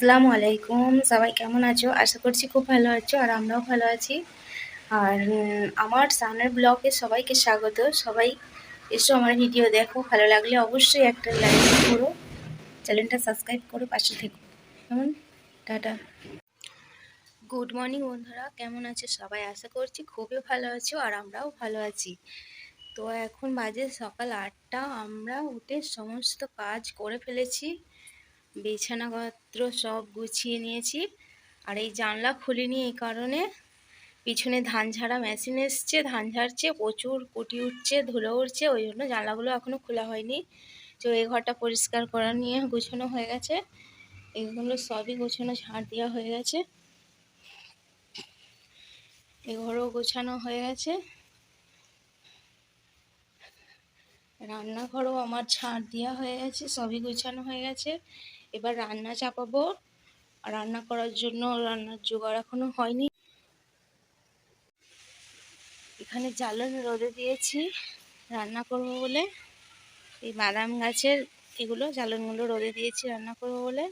আসসালামু আলাইকুম। সবাই কেমন আছো? আশা করছি খুব ভালো আছো আর আমরাও ভালো আছি। আর আমার সামনের ব্লগে সবাইকে স্বাগত। সবাই এসো আমার ভিডিও দেখো, ভালো লাগলে অবশ্যই একটা লাইক করো। চ্যানেলটা সাবস্ক্রাইব করো, পাশে থেকো। কেমন? টাটা। গুড মর্নিং বন্ধুরা, কেমন আছো? সবাই আশা করছি খুবই ভালো আছো আর আমরাও ভালো আছি। তো এখন বাজে সকাল আটটা, আমরা উঠে সমস্ত কাজ করে ফেলেছি। বিছানাপত্র সব গুছিয়ে নিয়েছি। আর এই জানলা খুলিনি এই কারণে। পিছনে ধান ঝাড়া মেশিন এসছে, ধান ঝাড়ছে, প্রচুর কুটি উঠছে, ধুলো উঠছে ওই জন্য জানলাগুলো এখনও খোলা হয়নি। তো এই ঘরটা পরিষ্কার করা নিয়ে গোছানো হয়ে গেছে। এগুলো সবই গোছানো, ঝাড় দেওয়া হয়ে গেছে। এ ঘরও গোছানো হয়ে গেছে। রান্নাঘরও আমার ঝাড় দেওয়া হয়ে গেছে, সবই গোছানো হয়ে গেছে। এবার রান্না চাপাবো। রান্না করার জন্য রান্নার জোগাড় এখনও হয়নি। এখানে জ্বালন রোদে দিয়েছি। রান্না করব বলে এই বাদাম গাছের এগুলো জ্বালনগুলো রোদে দিয়েছি রান্না করব বলে।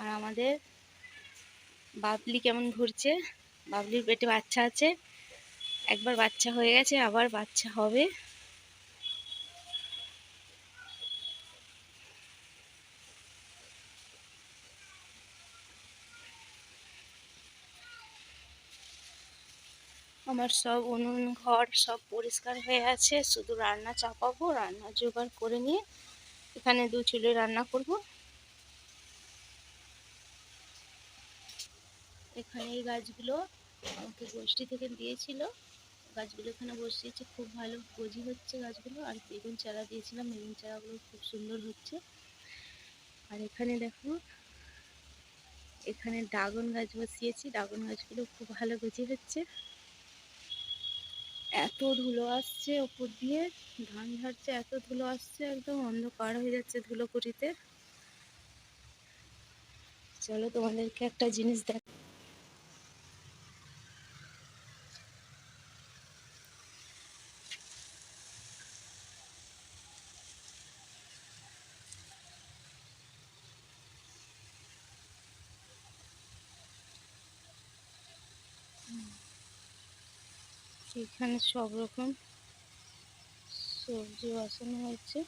আর আমাদের বাবলি কেমন ঘুরছে বাবলির পেটে বাচ্চা আছে। একবার বাচ্চা হয়ে গেছে, আবার বাচ্চা হবে। আমার সব উনুন, ঘর সব পরিষ্কার হয়ে আছে। শুধু রান্না চাপাবো, রান্না জোগাড় করে নিয়ে এখানে দু চুলে রান্না করব। এখানে এই গাছগুলো আমাকে গোষ্ঠী থেকে দিয়েছিল। গাছগুলো এখানে বসিয়েছে, খুব ভালো গজি হচ্ছে গাছগুলো। আর বেগুন চারা দিয়েছিলাম, বেগুন চারাগুলো খুব সুন্দর হচ্ছে। আর এখানে দেখো, এখানে ড্রাগন গাছ বসিয়েছি ড্রাগন গাছগুলো খুব ভালো গজি হচ্ছে। এত ধুলো আসছে ওপর দিয়ে, ধান ঝাড়ছে, এত ধুলো আসছে, একদম অন্ধকার হয়ে যাচ্ছে ধুলো কুটিতে। চলো তোমাদেরকে একটা জিনিস দেখ এখানে সব রকম সবজি বসানো হয়েছে।